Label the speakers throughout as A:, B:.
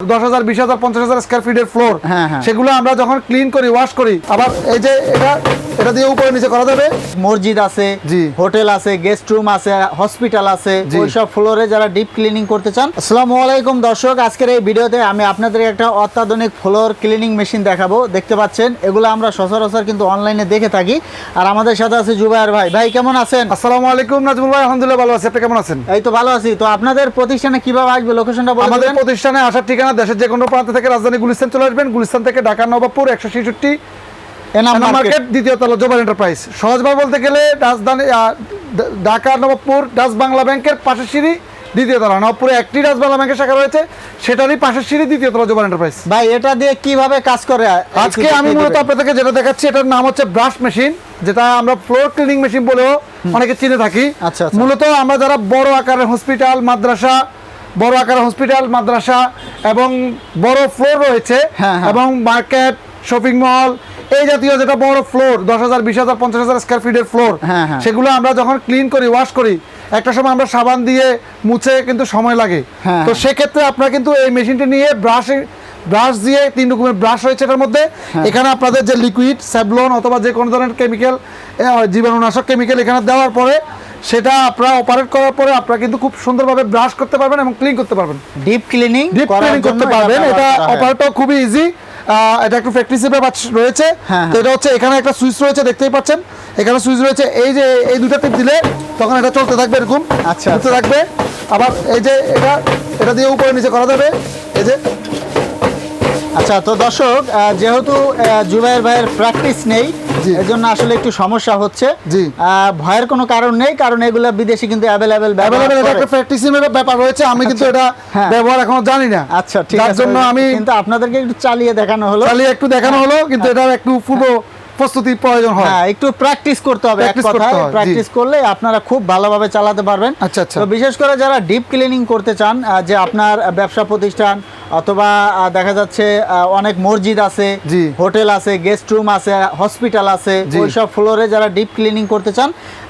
A: দশ হাজার বিশ হাজার পঞ্চাশ হাজার স্কোয়ার ফিটের ফ্লোর। সেগুলো আমরা যখন ক্লিন করি ওয়াশ করি আবার এই যে এটা এটা দিয়ে উপরে নিচে করা যাবে।
B: মসজিদ আছে
A: জি।
B: হোটেল আছে গেস্ট রুম আছে হসপিটাল আছে ওইসব ফ্লোরে যারা ডিপ ক্লিনিং করতে চান আসসালামু আলাইকুম দর্শক আজকের এই ভিডিওতে আমি আপনাদের একটা অত্যাধুনিক ফ্লোর ক্লিনিং মেশিন দেখাবো। দেখতে পাচ্ছেন এগুলো আমরা সচরাচর কিন্তু অনলাইনে দেখে থাকি। আর আমাদের সাথে আছে জুবাইর ভাই। ভাই কেমন আছেন?
A: আসসালামু আলাইকুম নাজমুল ভাই আলহামদুলিল্লাহ ভালো আছি। আপনি কেমন আছেন?
B: এই তো ভালো আছি। তো আপনাদের প্রতিষ্ঠানে কীভাবে আসবে? লোকেশনটা বলে
A: আমাদের প্রতিষ্ঠানে আসার ঠিকানা দেশের যে কোনো প্রান্ত থেকে রাজধানী গুলিস্তান চলে আসবেন। গুলিস্তান থেকে ঢাকা নবাবপুর একশো ছেষট্টি
B: মার্কেট
A: দ্বিতীয় তলা জোবার এন্টারপ্রাইজ। সহজভাবে বলতে গেলে রাজধানী ঢাকা নবাবপুর ডাচ বাংলা ব্যাংকের পাশের সিঁড়ি দ্বিতীয় তলা। নবাবপুরে একটি ডাচ বাংলা ব্যাংকের শাখা রয়েছে সেটারই পাশের সিঁড়ি দ্বিতীয় তলা জোবার এন্টারপ্রাইজ।
B: ভাই এটা দিয়ে কীভাবে কাজ করে?
A: আজকে আমি মূলত আপনাদেরকে যেটা দেখাচ্ছি এটার নাম হচ্ছে ব্রাশ মেশিন যেটা আমরা ফ্লোর ক্লিনিং মেশিন বলেও অনেকে চিনে থাকি।
B: আচ্ছা, আচ্ছা।
A: মূলত আমরা যারা বড় আকারের হসপিটাল মাদ্রাসা বড় আকার হসপিটাল মাদ্রাসা এবং বড় ফ্লোর রয়েছে
B: হ্যাঁ, হ্যাঁ।
A: এবং মার্কেট শপিং মল এই জাতীয় যেটা বড় ফ্লোর দশ হাজার বিশ হাজার পঞ্চাশ হাজার স্কোয়ার ফিটের ফ্লোর। সেগুলো আমরা যখন ক্লিন করি ওয়াশ করি একটা সময় আমরা সাবান দিয়ে মুছে কিন্তু সময় লাগে
B: হ্যাঁ,
A: তো। সেক্ষেত্রে আপনারা কিন্তু এই মেশিনটি নিয়ে ব্রাশে ব্রাশ দিয়ে তিন রকমের ব্রাশ রয়েছে এটার মধ্যে। এখানে আপনাদের যে লিকুইড স্যাবলন অথবা যে কোনো ধরনের কেমিক্যাল জীবাণুনাশক কেমিক্যাল এখানে দেওয়ার পরে সেটা আপনারা অপারেট করার পরে আপনারা কিন্তু খুব সুন্দরভাবে ব্রাশ করতে পারবেন এবং ক্লিন করতে পারবেন।
B: ডিপ ক্লিনিং
A: ডিপ ক্লিনিং করতে পারবেন। এটা অপারেটও খুবই ইজি এটা একটু ফ্যাক্টরি সেপে রয়েছে।
B: হ্যাঁ,
A: তো এটা হচ্ছে এখানে একটা সুইচ রয়েছে দেখতেই পাচ্ছেন। এখানে সুইচ রয়েছে। এই যে এই দুটা টিপ দিলে তখন এটা চলতে থাকবে এরকম।
B: আচ্ছা,
A: চলতে থাকবে। আবার এই যে এটা এটা দিয়ে উপরে নিচে করা যাবে। এই যে।
B: আচ্ছা তো দর্শক যেহেতু জুবাইর ভাইয়ের প্র্যাকটিস নেই
A: জি।
B: এজন্য আসলে একটু সমস্যা হচ্ছে। ভয়ের কোনো কারণ নেই কারণ এগুলো বিদেশি কিন্তু অ্যাভেলেবেল
A: অ্যাভেলেবেল এটা একটা প্র্যাকটিসিংয়ের ব্যাপার রয়েছে আমি কিন্তু এটা
B: হ্যাঁ।
A: ব্যবহার এখনও জানি না।
B: আচ্ছা ঠিক আছে।
A: জন্য আমি
B: কিন্তু আপনাদেরকে একটু চালিয়ে দেখানো হলো।
A: চালিয়ে একটু দেখানো হলো কিন্তু এটার একটু পূর্ব প্রস্তুতি প্রয়োজন হয়।
B: হ্যাঁ একটু প্র্যাকটিস করতে হবে এক কথায়। প্র্যাকটিস করলে আপনারা খুব ভালোভাবে চালাতে পারবেন।
A: আচ্ছা, আচ্ছা।
B: বিশেষ করে যারা ডিপ ক্লিনিং করতে চান যে আপনার ব্যবসা প্রতিষ্ঠান অথবা দেখা যাচ্ছে অনেক মসজিদ আছে হোটেল আছে গেস্ট রুম আছে হসপিটাল আছে। ওইসব ফ্লোরে যারা ডিপ ক্লিনিং করতে চান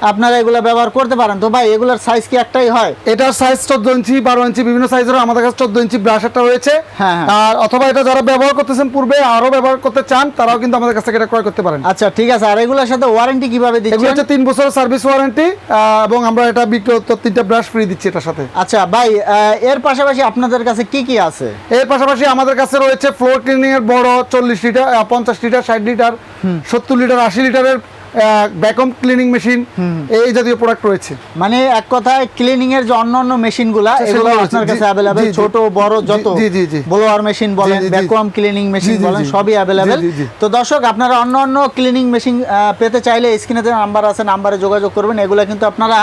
B: আপনারা এগুলো ব্যবহার করতে পারেন। তো ভাই এগুলোর সাইজ কি একটাই হয়?
A: এটার সাইজ চোদ্দ ইঞ্চি বারো ইঞ্চি বিভিন্ন সাইজের আমাদের কাছে চোদ্দ ইঞ্চি ব্রাশ একটা রয়েছে।
B: হ্যাঁ, হ্যাঁ।
A: আর অথবা এটা যারা ব্যবহার করতেছেন পূর্বে আরও ব্যবহার করতে চান তারাও কিন্তু আমাদের কাছ থেকে এটা ক্রয় করতে পারেন।
B: আচ্ছা ঠিক আছে। আর এগুলোর সাথে ওয়ারেন্টি কীভাবে
A: এগুলো হচ্ছে তিন বছরের সার্ভিস ওয়ারেন্টি এবং আমরা এটা বিক্রি তিনটা ব্রাশ ফ্রি দিচ্ছি এটার সাথে।
B: আচ্ছা ভাই এর পাশাপাশি আপনাদের কাছে কি কি আছে?
A: এর পাশাপাশি আমাদের কাছে রয়েছে ফ্লোর ক্লিনিং এর বড় চল্লিশ লিটার পঞ্চাশ লিটার ষাট লিটার সত্তর লিটার আশি লিটারের ভ্যাকুম ক্লিনিং মেশিন এই জাতীয় প্রোডাক্ট রয়েছে
B: মানে এক কথায় ক্লিনিং এর যে অন্যান্য মেশিনগুলা
A: আচ্ছা,
B: এগুলো আপনার কাছে
A: জি।
B: ছোট বড় যত
A: জি, জি, জি।
B: ব্লোয়ার মেশিন বলেন। ভ্যাকুয়াম ক্লিনিং মেশিন বলেন সবই
A: জি।
B: তো দর্শক আপনারা অন্য অন্য ক্লিনিং মেশিন পেতে চাইলে স্ক্রিনে যে নাম্বার আছে নাম্বারে যোগাযোগ করবেন এগুলো কিন্তু আপনারা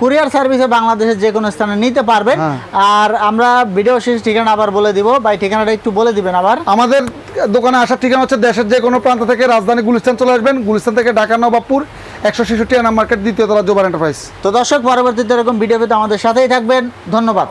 B: কুরিয়ার সার্ভিসে বাংলাদেশের যে কোনো স্থানে নিতে পারবেন
A: হ্যাঁ।
B: আর আমরা ভিডিও শেষ ঠিকানা আবার বলে দিব ভাই ঠিকানাটা একটু বলে দিবেন আবার
A: আমাদের দোকানে আসার ঠিকানা হচ্ছে দেশের যে কোনো প্রান্ত থেকে রাজধানী গুলিস্তান চলে আসবেন গুলিস্তান থেকে ঢাকা নবাবপুর, একশো ছেষট্টি আনা মার্কেট, দ্বিতীয় তলা জোবার এন্টারপ্রাইজ।
B: তো দর্শক, পরবর্তীতে এরকম ভিডিও পেতে আমাদের সাথেই থাকবেন। ধন্যবাদ।